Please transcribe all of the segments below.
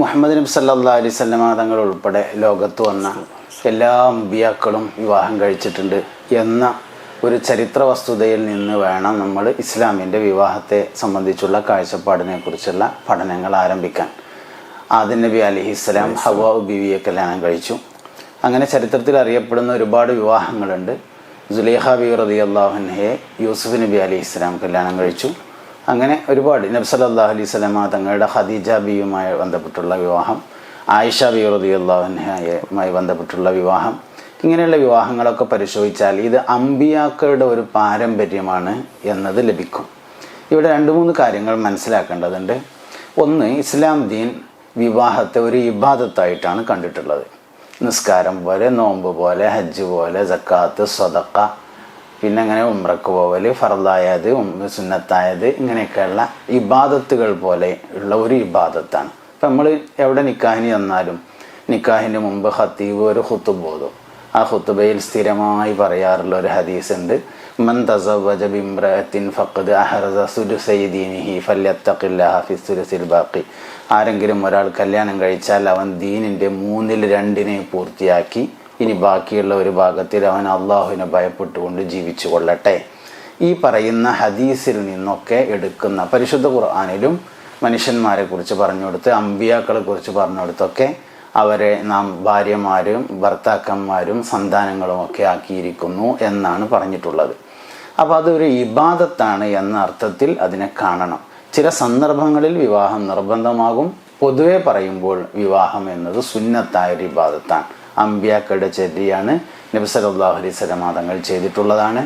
മുഹമ്മദ് നബി സല്ലാ അലൈഹി സ്വലമ തങ്ങൾ ഉൾപ്പെടെ ലോകത്ത് വന്ന എല്ലാ അമ്പിയാക്കളും വിവാഹം കഴിച്ചിട്ടുണ്ട് എന്ന ഒരു ചരിത്ര വസ്തുതയിൽ നിന്ന് വേണം നമ്മൾ ഇസ്ലാമിന്റെ വിവാഹത്തെ സംബന്ധിച്ചുള്ള കാഴ്ചപ്പാടിനെ കുറിച്ചുള്ള പഠനങ്ങൾ ആരംഭിക്കാൻ. ആദിൻ നബി അലിഹിസ്സലാം ഹവാ ബിവിയെ കല്യാണം കഴിച്ചു. അങ്ങനെ ചരിത്രത്തിൽ അറിയപ്പെടുന്ന ഒരുപാട് വിവാഹങ്ങളുണ്ട്. ജുലേഹ ബി റതി അള്ളാഹുൻഹയെ യൂസുഫ് നബി അലി ഇസ്ലാം കല്യാണം കഴിച്ചു. അങ്ങനെ ഒരുപാട് നബി സല്ലല്ലാഹു അലൈഹി സ്വലമ തങ്ങളുടെ ഖദീജ ബിയുമായി ബന്ധപ്പെട്ടുള്ള വിവാഹം ആയിഷ ബി റതി അള്ളാഹുൻഹയുമായി ബന്ധപ്പെട്ടുള്ള വിവാഹം ഇങ്ങനെയുള്ള വിവാഹങ്ങളൊക്കെ പരിശോധിച്ചാൽ ഇത് അമ്പിയാക്കളുടെ ഒരു പാരമ്പര്യമാണ് എന്നത് ലഭിക്കും. ഇവിടെ രണ്ട് മൂന്ന് കാര്യങ്ങൾ മനസ്സിലാക്കേണ്ടതുണ്ട്. ഒന്ന് ഇസ്ലാം ദീൻ വിവാഹത്തെ ഒരു ഇബാദത്തായിട്ടാണ് കണ്ടിട്ടുള്ളത്. നിസ്കാരം പോലെ നോമ്പ് പോലെ ഹജ്ജ് പോലെ ജക്കാത്ത് സ്വതക്ക പിന്നെ അങ്ങനെ ഉമ്രക്ക് പോവൽ ഫർദായത് സുന്നത്തായത് ഇങ്ങനെയൊക്കെയുള്ള ഇബാദത്തുകൾ പോലെ ഉള്ള ഒരു ഇബാദത്താണ്. ഇപ്പം നമ്മൾ എവിടെ നിക്കാഹിന് ചെന്നാലും നിക്കാഹിന് മുമ്പ് ഹത്തീബ് ഒരു ഹുത്തുബ് ഓതും. ആ ഹുത്തുബയിൽ സ്ഥിരമായി പറയാറുള്ള ഒരു ഹദീസ് ഉണ്ട് മൻ തസവജ ബാക്കി ആരെങ്കിലും ഒരാൾ കല്യാണം കഴിച്ചാൽ അവൻ ദീനിന്റെ മൂന്നിൽ രണ്ടിനെ പൂർത്തിയാക്കി ഇനി ബാക്കിയുള്ള ഒരു ഭാഗത്തിൽ അവൻ അള്ളാഹുവിനെ ഭയപ്പെട്ടുകൊണ്ട് ജീവിച്ചു കൊള്ളട്ടെ. ഈ പറയുന്ന ഹദീസിൽ നിന്നൊക്കെ എടുക്കുന്ന പരിശുദ്ധ ഖുർആാനിലും മനുഷ്യന്മാരെ കുറിച്ച് പറഞ്ഞു കൊടുത്ത് അമ്പിയാക്കളെ കുറിച്ച് പറഞ്ഞു കൊടുത്തൊക്കെ അവരെ നാം ഭാര്യമാരും ഭർത്താക്കന്മാരും സന്താനങ്ങളും ഒക്കെ ആക്കിയിരിക്കുന്നു എന്നാണ് പറഞ്ഞിട്ടുള്ളത്. അപ്പോൾ അതൊരു ഇബാദത്താണ് എന്ന അർത്ഥത്തിൽ അതിനെ കാണണം. ചില സന്ദർഭങ്ങളിൽ വിവാഹം നിർബന്ധമാകും. പൊതുവെ പറയുമ്പോൾ വിവാഹം എന്നത് സുന്നത്തായ ഒരു ഇബാദത്താണ്. അമ്പ്യാക്കളുടെ ചര്യയാണ് നബിസലാഹു അലൈഹി തങ്ങൾ ചെയ്തിട്ടുള്ളതാണ്.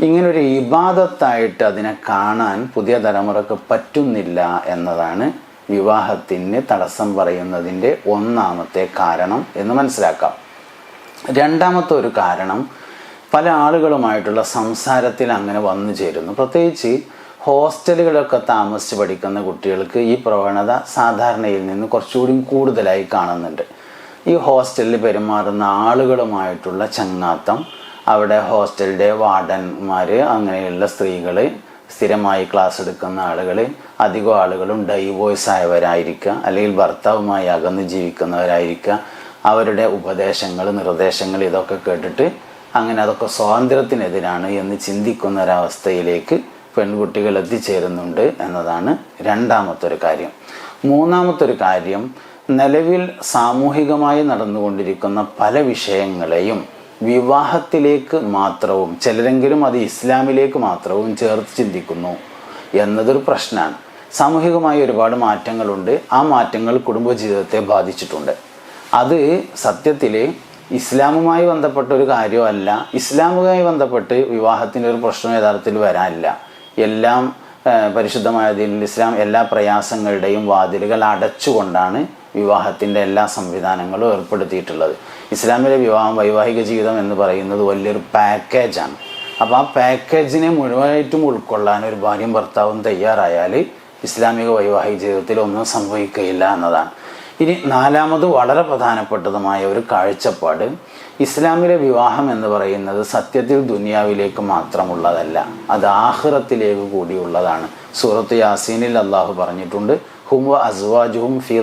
ഇങ്ങനൊരു ഇബാദത്തായിട്ട് അതിനെ കാണാൻ പുതിയ തലമുറയ്ക്ക് പറ്റുന്നില്ല എന്നതാണ് വിവാഹത്തിന് തടസ്സം പറയുന്നതിന്റെ ഒന്നാമത്തെ കാരണം എന്ന് മനസ്സിലാക്കാം. രണ്ടാമത്തെ ഒരു കാരണം പല ആളുകളുമായിട്ടുള്ള സംസാരത്തിൽ അങ്ങനെ വന്നു ചേരുന്നു. പ്രത്യേകിച്ച് ഹോസ്റ്റലുകളൊക്കെ താമസിച്ച് പഠിക്കുന്ന കുട്ടികൾക്ക് ഈ പ്രവണത സാധാരണയിൽ നിന്ന് കുറച്ചുകൂടി കൂടുതലായി കാണുന്നുണ്ട്. ഈ ഹോസ്റ്റലിൽ പെരുമാറുന്ന ആളുകളുമായിട്ടുള്ള ചങ്ങാത്തം അവിടെ ഹോസ്റ്റലിന്റെ വാർഡന്മാർ അങ്ങനെയുള്ള സ്ത്രീകൾ സ്ഥിരമായി ക്ലാസ് എടുക്കുന്ന ആളുകൾ അധികം ആളുകളും ഡൈവോഴ്സ് ആയവരായിരിക്കുക അല്ലെങ്കിൽ ഭർത്താവുമായി അകന്ന് ജീവിക്കുന്നവരായിരിക്കുക. അവരുടെ ഉപദേശങ്ങൾ നിർദ്ദേശങ്ങൾ ഇതൊക്കെ കേട്ടിട്ട് അങ്ങനെ അതൊക്കെ സ്വാതന്ത്ര്യത്തിനെതിരാണ് എന്ന് ചിന്തിക്കുന്ന ഒരവസ്ഥയിലേക്ക് പെൺകുട്ടികൾ എത്തിച്ചേരുന്നുണ്ട് എന്നതാണ് രണ്ടാമത്തെ ഒരു കാര്യം. മൂന്നാമത്തെ ഒരു കാര്യം നിലവിൽ സാമൂഹികമായി നടന്നുകൊണ്ടിരിക്കുന്ന പല വിഷയങ്ങളെയും വിവാഹത്തിലേക്ക് മാത്രവും ചിലരെങ്കിലും അത് ഇസ്ലാമിലേക്ക് മാത്രവും ചേർത്ത് ചിന്തിക്കുന്നു എന്നതൊരു പ്രശ്നമാണ്. സാമൂഹികമായി ഒരുപാട് മാറ്റങ്ങളുണ്ട്. ആ മാറ്റങ്ങൾ കുടുംബജീവിതത്തെ ബാധിച്ചിട്ടുണ്ട്. അത് സത്യത്തിൽ ഇസ്ലാമുമായി ബന്ധപ്പെട്ട ഒരു കാര്യമല്ല. ഇസ്ലാമുമായി ബന്ധപ്പെട്ട് വിവാഹത്തിന്റെ ഒരു പ്രശ്നം യഥാർത്ഥത്തിൽ വരാനില്ല. എല്ലാം പരിശുദ്ധമായ ഇസ്ലാം എല്ലാ പ്രയാസങ്ങളുടെയും വാതിലുകൾ അടച്ചുകൊണ്ടാണ് വിവാഹത്തിന്റെ എല്ലാ സംവിധാനങ്ങളും ഏർപ്പെടുത്തിയിട്ടുള്ളത്. ഇസ്ലാമിലെ വിവാഹം വൈവാഹിക ജീവിതം എന്ന് പറയുന്നത് വലിയൊരു പാക്കേജാണ് അപ്പോൾ ആ പാക്കേജിനെ മുഴുവനായിട്ടും ഉൾക്കൊള്ളാൻ ഒരു ഭാര്യയും ഭർത്താവും തയ്യാറായാൽ ഇസ്ലാമിക വൈവാഹിക ജീവിതത്തിൽ ഒന്നും സംഭവിക്കുകയില്ല എന്നതാണ്. ഇനി നാലാമത് വളരെ പ്രധാനപ്പെട്ടതുമായ ഒരു കാഴ്ചപ്പാട് ഇസ്ലാമിലെ വിവാഹം എന്ന് പറയുന്നത് സത്യത്തിൽ ദുനിയാവിലേക്ക് മാത്രമുള്ളതല്ല അത് ആഹ്റത്തിലേക്ക് കൂടിയുള്ളതാണ്. സൂറത്ത് യാസീനിൽ അള്ളാഹു പറഞ്ഞിട്ടുണ്ട് ഹും അസ്വാജുഹും ഫി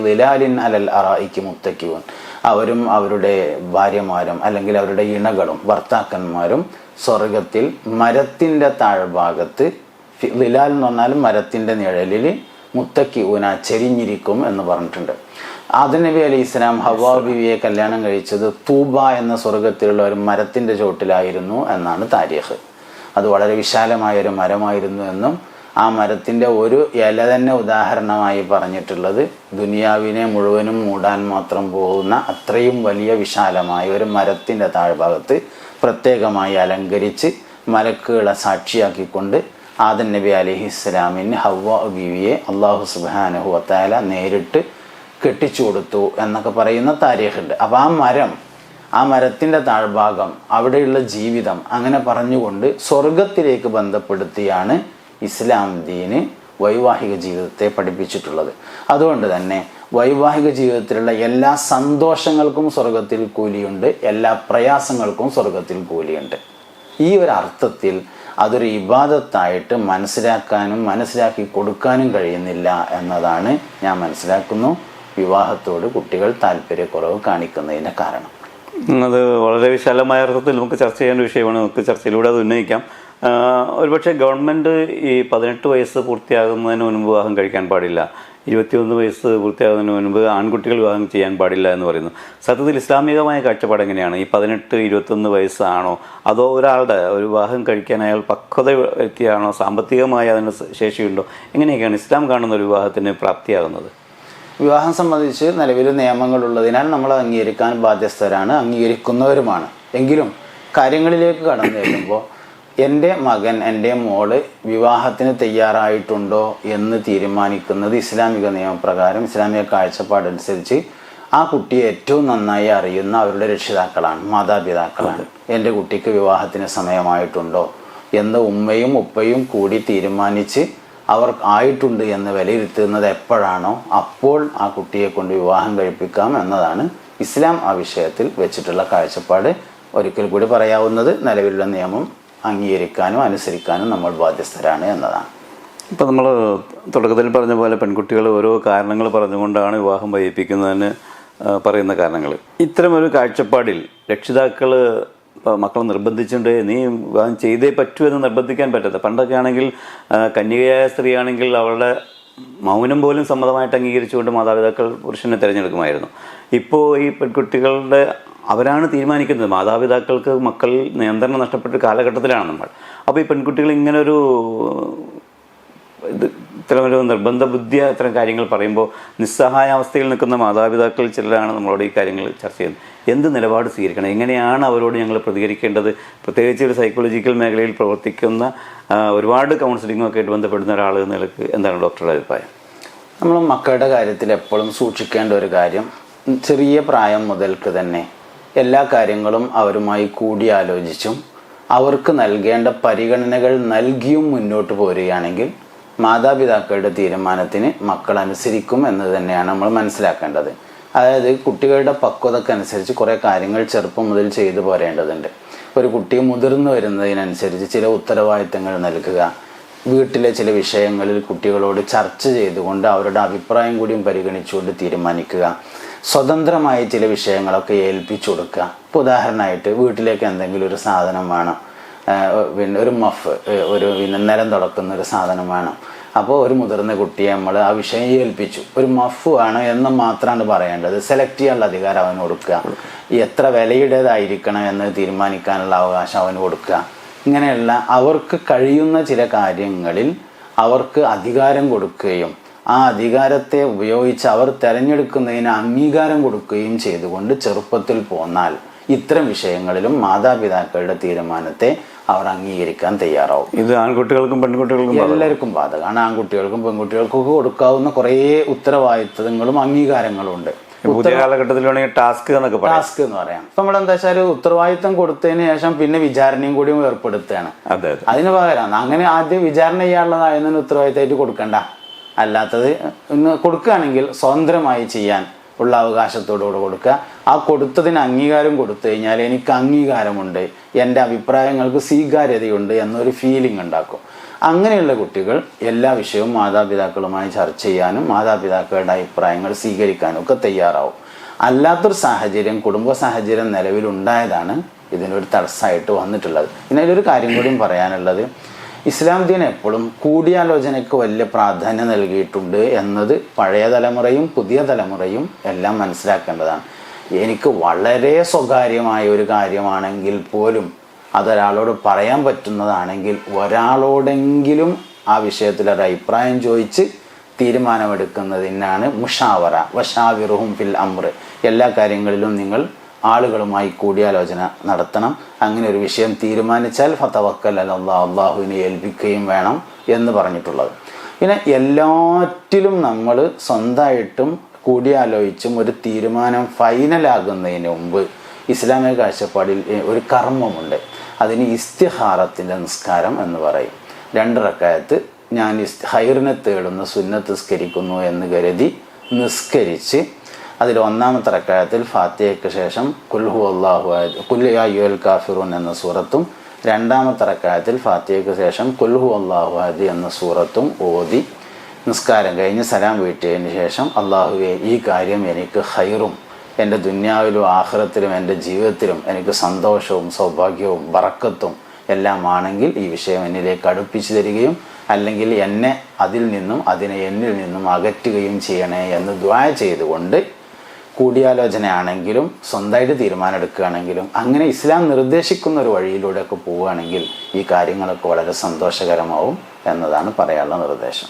അലൽ അറായിക്ക് മുത്തക്കിവൻ. അവരും അവരുടെ ഭാര്യമാരും അല്ലെങ്കിൽ അവരുടെ ഇണകളും ഭർത്താക്കന്മാരും സ്വർഗത്തിൽ മരത്തിന്റെ താഴ്ഭാഗത്ത് ലിലാൽ എന്ന് പറഞ്ഞാൽ മരത്തിന്റെ നിഴലിൽ മുത്തക്കി ഊന ചെരിഞ്ഞിരിക്കും എന്ന് പറഞ്ഞിട്ടുണ്ട്. അതിനബി നബി അലി ഇസ്ലാം ഹവാ ബിവിയെ കല്യാണം കഴിച്ചത് തൂബ എന്ന സ്വർഗത്തിലുള്ള ഒരു മരത്തിന്റെ ചോട്ടിലായിരുന്നു എന്നാണ് താരീഖ്. അത് വളരെ വിശാലമായ ഒരു മരമായിരുന്നു എന്നും ആ മരത്തിന്റെ ഒരു ഇല തന്നെ ഉദാഹരണമായി പറഞ്ഞിട്ടുള്ളത്. ദുനിയാവിനെ മുഴുവനും മൂടാൻ മാത്രം പോകുന്ന അത്രയും വലിയ വിശാലമായ ഒരു മരത്തിന്റെ താഴ്ഭാഗത്ത് പ്രത്യേകമായി അലങ്കരിച്ച് മലക്കുകളെ സാക്ഷിയാക്കിക്കൊണ്ട് ആദൻ നബി അലഹി ഇസ്ലാമിന് ഹവ്വ ബീവിയെ അള്ളാഹു സുബാനഹു വത്താല നേരിട്ട് കെട്ടിച്ചു കൊടുത്തു എന്നൊക്കെ പറയുന്ന താരീഖുണ്ട്. അപ്പോൾ ആ മരം ആ മരത്തിന്റെ താഴ്ഭാഗം അവിടെയുള്ള ജീവിതം അങ്ങനെ പറഞ്ഞുകൊണ്ട് സ്വർഗത്തിലേക്ക് ബന്ധപ്പെടുത്തിയാണ് ഇസ്ലാം ദീന് വൈവാഹിക ജീവിതത്തെ പഠിപ്പിച്ചിട്ടുള്ളത്. അതുകൊണ്ട് തന്നെ വൈവാഹിക ജീവിതത്തിലുള്ള എല്ലാ സന്തോഷങ്ങൾക്കും സ്വർഗത്തിൽ കൂലിയുണ്ട് എല്ലാ പ്രയാസങ്ങൾക്കും സ്വർഗത്തിൽ കൂലിയുണ്ട്. ഈ ഒരു അർത്ഥത്തിൽ അതൊരു ഇബാദത്തായിട്ട് മനസ്സിലാക്കാനും മനസ്സിലാക്കി കൊടുക്കാനും കഴിയുന്നില്ല എന്നതാണ് ഞാൻ മനസ്സിലാക്കുന്നു. വിവാഹത്തോട് കുട്ടികൾ താല്പര്യക്കുറവ് കാണിക്കുന്നതിന്റെ കാരണം. അത് വളരെ വിശാലമായ അർത്ഥത്തിൽ നമുക്ക് ചർച്ച ചെയ്യേണ്ട വിഷയമാണ്. നമുക്ക് ചർച്ചയിലൂടെ അത് ഉന്നയിക്കാം. ഒരുപക്ഷെ ഗവൺമെന്റ് ഈ പതിനെട്ട് വയസ്സ് പൂർത്തിയാകുന്നതിന് മുൻപ് വിവാഹം കഴിക്കാൻ പാടില്ല. ഇരുപത്തിയൊന്ന് വയസ്സ് പൂർത്തിയാകുന്നതിന് മുൻപ് ആൺകുട്ടികൾ വിവാഹം ചെയ്യാൻ പാടില്ല എന്ന് പറയുന്നു. സത്യത്തിൽ ഇസ്ലാമികമായ കാഴ്ചപ്പാട് എങ്ങനെയാണ്? ഈ പതിനെട്ട് ഇരുപത്തൊന്ന് വയസ്സാണോ അതോ ഒരാളുടെ ഒരു വിവാഹം കഴിക്കാൻ അയാൾ പക്വത വ്യക്തിയാണോ? സാമ്പത്തികമായി അതിന് ശേഷിയുണ്ടോ? എങ്ങനെയൊക്കെയാണ് ഇസ്ലാം കാണുന്ന ഒരു വിവാഹത്തിന് പ്രാപ്തിയാകുന്നത്? വിവാഹം സംബന്ധിച്ച് നിലവിൽ നിയമങ്ങളുള്ളതിനാൽ നമ്മൾ അംഗീകരിക്കാൻ ബാധ്യസ്ഥരാണ് അംഗീകരിക്കുന്നവരുമാണ്. എങ്കിലും കാര്യങ്ങളിലേക്ക് കടന്നു ചെല്ലുമ്പോൾ എന്റെ മകൻ എന്റെ മോൾ വിവാഹത്തിന് തയ്യാറായിട്ടുണ്ടോ എന്ന് തീരുമാനിക്കുന്നത് ഇസ്ലാമിക നിയമപ്രകാരം ഇസ്ലാമിക കാഴ്ചപ്പാടനുസരിച്ച് ആ കുട്ടിയെ ഏറ്റവും നന്നായി അറിയുന്ന അവരുടെ രക്ഷിതാക്കളാണ് മാതാപിതാക്കളാണ്. എന്റെ കുട്ടിക്ക് വിവാഹത്തിന് സമയമായിട്ടുണ്ടോ എന്ന് ഉമ്മയും ഉപ്പയും കൂടി തീരുമാനിച്ച് അവർ ആയിട്ടുണ്ട് എന്ന് വിലയിരുത്തുന്നത് എപ്പോഴാണോ അപ്പോൾ ആ കുട്ടിയെ കൊണ്ട് വിവാഹം കഴിപ്പിക്കാം എന്നതാണ് ഇസ്ലാം ആ വിഷയത്തിൽ വെച്ചിട്ടുള്ള കാഴ്ചപ്പാട്. ഒരിക്കൽ കൂടി പറയാവുന്നത് നിലവിലുള്ള നിയമം അംഗീകരിക്കാനും അനുസരിക്കാനും നമ്മൾ ബാധ്യസ്ഥരാണ് എന്നതാണ്. ഇപ്പം നമ്മൾ തുടക്കത്തിൽ പറഞ്ഞ പോലെ പെൺകുട്ടികൾ ഓരോ കാരണങ്ങൾ പറഞ്ഞുകൊണ്ടാണ് വിവാഹം വൈകിപ്പിക്കുന്നതിന് പറയുന്ന കാരണങ്ങൾ ഇത്തരമൊരു കാഴ്ചപ്പാടിൽ രക്ഷിതാക്കൾ ഇപ്പോൾ മക്കളെ നിർബന്ധിച്ചിട്ടുണ്ട് നീ വിവാഹം ചെയ്തേ പറ്റൂ എന്ന് നിർബന്ധിക്കാൻ പറ്റാത്ത പണ്ടൊക്കെ ആണെങ്കിൽ കന്യകയായ സ്ത്രീയാണെങ്കിൽ അവളുടെ മൗനം പോലും സമ്മതമായിട്ട് അംഗീകരിച്ചുകൊണ്ട് മാതാപിതാക്കൾ പുരുഷനെ തിരഞ്ഞെടുക്കുമായിരുന്നു. ഇപ്പോൾ ഈ പെൺകുട്ടികളുടെ അവരാണ് തീരുമാനിക്കുന്നത്. മാതാപിതാക്കൾക്ക് മക്കൾ നിയന്ത്രണം നഷ്ടപ്പെട്ട കാലഘട്ടത്തിലാണ് നമ്മൾ. അപ്പോൾ ഈ പെൺകുട്ടികൾ ഇങ്ങനൊരു ഇത് ഇത്തരമൊരു നിർബന്ധ ബുദ്ധിയ ഇത്തരം കാര്യങ്ങൾ പറയുമ്പോൾ നിസ്സഹായാവസ്ഥയിൽ നിൽക്കുന്ന മാതാപിതാക്കൾ ചിലരാണ് നമ്മളോട് ഈ കാര്യങ്ങൾ ചർച്ച ചെയ്യുന്നത്. എന്ത് നിലപാട് സ്വീകരിക്കണം? എങ്ങനെയാണ് അവരോട് ഞങ്ങൾ പ്രതികരിക്കേണ്ടത്? പ്രത്യേകിച്ച് ഒരു സൈക്കോളജിക്കൽ മേഖലയിൽ പ്രവർത്തിക്കുന്ന ഒരുപാട് കൗൺസിലിങ്ങും ഒക്കെ ആയിട്ട് ബന്ധപ്പെടുന്ന ഒരാൾ നിലയ്ക്ക് എന്താണ് ഡോക്ടറുടെ അഭിപ്രായം? നമ്മൾ മക്കളുടെ കാര്യത്തിൽ എപ്പോഴും സൂക്ഷിക്കേണ്ട ഒരു കാര്യം ചെറിയ പ്രായം മുതൽക്ക് തന്നെ എല്ലാ കാര്യങ്ങളും അവരുമായി കൂടിയാലോചിച്ചും അവർക്ക് നൽകേണ്ട പരിഗണനകൾ നൽകിയും മുന്നോട്ട് പോരുകയാണെങ്കിൽ മാതാപിതാക്കളുടെ തീരുമാനത്തിന് മക്കൾ അനുസരിക്കും എന്ന് തന്നെയാണ് നമ്മൾ മനസ്സിലാക്കേണ്ടത്. അതായത് കുട്ടികളുടെ പക്വതക്കനുസരിച്ച് കുറേ കാര്യങ്ങൾ ചെറുപ്പം മുതൽ ചെയ്തു പോരേണ്ടതുണ്ട്. ഒരു കുട്ടി മുതിർന്നു വരുന്നതിനനുസരിച്ച് ചില ഉത്തരവാദിത്തങ്ങൾ നൽകുക വീട്ടിലെ ചില വിഷയങ്ങളിൽ കുട്ടികളോട് ചർച്ച ചെയ്തുകൊണ്ട് അവരുടെ അഭിപ്രായം കൂടിയും പരിഗണിച്ചുകൊണ്ട് തീരുമാനിക്കുക സ്വതന്ത്രമായി ചില വിഷയങ്ങളൊക്കെ ഏൽപ്പിച്ചു കൊടുക്കുക. ഇപ്പോൾ ഉദാഹരണമായിട്ട് വീട്ടിലേക്ക് എന്തെങ്കിലും ഒരു സാധനം വേണം. പിന്നെ ഒരു മഫ് ഒരു പിന്നെ നിലം തുടക്കുന്ന ഒരു സാധനം വേണം. അപ്പോൾ ഒരു മുതിർന്ന കുട്ടിയെ നമ്മൾ ആ വിഷയം ഏൽപ്പിച്ചു. ഒരു മഫ് വേണം എന്ന് മാത്രമാണ് പറയേണ്ടത്. സെലക്ട് ചെയ്യാനുള്ള അധികാരം അവന് കൊടുക്കുക. എത്ര വിലയുടേതായിരിക്കണം എന്ന് തീരുമാനിക്കാനുള്ള അവകാശം അവന് കൊടുക്കുക. ഇങ്ങനെയുള്ള അവർക്ക് കഴിയുന്ന ചില കാര്യങ്ങളിൽ അവർക്ക് അധികാരം കൊടുക്കുകയും ആ അധികാരത്തെ ഉപയോഗിച്ച് അവർ തിരഞ്ഞെടുക്കുന്നതിന് അംഗീകാരം കൊടുക്കുകയും ചെയ്തുകൊണ്ട് ചെറുപ്പത്തിൽ പോന്നാൽ ഇത്തരം വിഷയങ്ങളിലും മാതാപിതാക്കളുടെ തീരുമാനത്തെ അവർ അംഗീകരിക്കാൻ തയ്യാറാവും. ഇത് ആൺകുട്ടികൾക്കും പെൺകുട്ടികൾക്കും. എല്ലാവർക്കും ബാധകമാണ്. ആൺകുട്ടികൾക്കും പെൺകുട്ടികൾക്കും കൊടുക്കാവുന്ന കുറേ ഉത്തരവാദിത്തങ്ങളും അംഗീകാരങ്ങളും ഉണ്ട് പുതിയ കാലഘട്ടത്തിൽ വേണമെങ്കിൽ ടാസ്ക് എന്നൊക്കെ പറയാം. ടാസ്ക് എന്ന് പറയാം. നമ്മൾ എന്താ വെച്ചാൽ ഉത്തരവാദിത്തം കൊടുത്തതിന് ശേഷം പിന്നെ വിചാരണയും കൂടി ഏർപ്പെടുത്തുകയാണ്. അതെ അതെ. അതിന് പകരം അങ്ങനെ ആദ്യം വിചാരണ ചെയ്യാനുള്ളതായെന്നു ഉത്തരവാദിത്തമായിട്ട് കൊടുക്കണ്ട. അല്ലാത്തത് കൊടുക്കുകയാണെങ്കിൽ സ്വതന്ത്രമായി ചെയ്യാൻ ഉള്ള അവകാശത്തോടുകൂടെ കൊടുക്കുക. ആ കൊടുത്തതിന് അംഗീകാരം കൊടുത്തു കഴിഞ്ഞാൽ എനിക്ക് അംഗീകാരമുണ്ട് എന്റെ അഭിപ്രായങ്ങൾക്ക് സ്വീകാര്യതയുണ്ട് എന്നൊരു ഫീലിംഗ് ഉണ്ടാക്കും. അങ്ങനെയുള്ള കുട്ടികൾ എല്ലാ വിഷയവും മാതാപിതാക്കളുമായി ചർച്ച ചെയ്യാനും മാതാപിതാക്കളുടെ അഭിപ്രായങ്ങൾ സ്വീകരിക്കാനും ഒക്കെ തയ്യാറാവും. അല്ലാത്തൊരു സാഹചര്യം കുടുംബ സാഹചര്യം നിലവിലുണ്ടായതാണ് ഇതിനൊരു തടസ്സമായിട്ട് വന്നിട്ടുള്ളത്. അതിലൊരു കാര്യം കൂടിയും പറയാനുള്ളത് ഇസ്ലാം ദീൻ എപ്പോഴും കൂടിയാലോചനയ്ക്ക് വലിയ പ്രാധാന്യം നൽകിയിട്ടുണ്ട് എന്നത് പഴയ തലമുറയും പുതിയ തലമുറയും എല്ലാം മനസ്സിലാക്കേണ്ടതാണ്. എനിക്ക് വളരെ സ്വകാര്യമായ ഒരു കാര്യമാണെങ്കിൽ പോലും അതൊരാളോട് പറയാൻ പറ്റുന്നതാണെങ്കിൽ ഒരാളോടെങ്കിലും ആ വിഷയത്തിൽ ഒരു അഭിപ്രായം ചോദിച്ച് തീരുമാനമെടുക്കുന്നതിനാണ് മുഷാവറ വഷാവിറുഹും ഫിൽ അമ്ര എല്ലാ കാര്യങ്ങളിലും നിങ്ങൾ ആളുകളുമായി കൂടിയാലോചന നടത്തണം. അങ്ങനെ ഒരു വിഷയം തീരുമാനിച്ചാൽ ഫതവക്കൽ അല്ലാ അള്ളാഹുവിനെ ഏൽപ്പിക്കുകയും വേണം എന്ന് പറഞ്ഞിട്ടുള്ളത്. പിന്നെ എല്ലാറ്റിലും നമ്മൾ സ്വന്തമായിട്ടും കൂടിയാലോചിച്ചും ഒരു തീരുമാനം ഫൈനലാകുന്നതിന് മുമ്പ് ഇസ്ലാമിക കാഴ്ചപ്പാടിൽ ഒരു കർമ്മമുണ്ട്. അതിന് ഇസ്തിഹാറത്തിന്റെ നിസ്കാരം എന്ന് പറയും. രണ്ട് റക്കായത്ത് ഞാൻ ഹൈറിനെ തേടുന്ന സുന്നത്ത് നിസ്കരിക്കുന്നു എന്ന് കരുതി നിസ്കരിച്ച് അതിൽ ഒന്നാമത്തെ റക്കായത്തിൽ ഫാത്തിയയ്ക്ക് ശേഷം കുൽഹു അള്ളാഹു കുല്ലുൽ കാഫിറൂൻ എന്ന സൂറത്തും രണ്ടാമത്തെ റക്കായത്തിൽ ഫാത്തിയയ്ക്ക് ശേഷം കുൽഹു അള്ളാഹു അദി എന്ന സൂറത്തും ഓതി നിസ്കാരം കഴിഞ്ഞ് സലാം വീട്ടിയതിന് ശേഷം അള്ളാഹുവെ ഈ കാര്യം എനിക്ക് ഹൈറും എന്റെ ദുന്യാവിലും ആഹ്റത്തിലും എന്റെ ജീവിതത്തിലും എനിക്ക് സന്തോഷവും സൗഭാഗ്യവും വറക്കത്തും എല്ലാം ആണെങ്കിൽ ഈ വിഷയം എന്നിലേക്ക് അടുപ്പിച്ചു തരികയും അല്ലെങ്കിൽ എന്നെ അതിൽ നിന്നും അതിനെ എന്നിൽ നിന്നും അകറ്റുകയും ചെയ്യണേ എന്ന് ദ്വായ ചെയ്തുകൊണ്ട് കൂടിയാലോചനയാണെങ്കിലും സ്വന്തമായിട്ട് തീരുമാനം എടുക്കുകയാണെങ്കിലും അങ്ങനെ ഇസ്ലാം നിർദ്ദേശിക്കുന്ന ഒരു വഴിയിലൂടെയൊക്കെ പോവുകയാണെങ്കിൽ ഈ കാര്യങ്ങളൊക്കെ വളരെ സന്തോഷകരമാവും എന്നതാണ് പറയാനുള്ള നിർദ്ദേശം.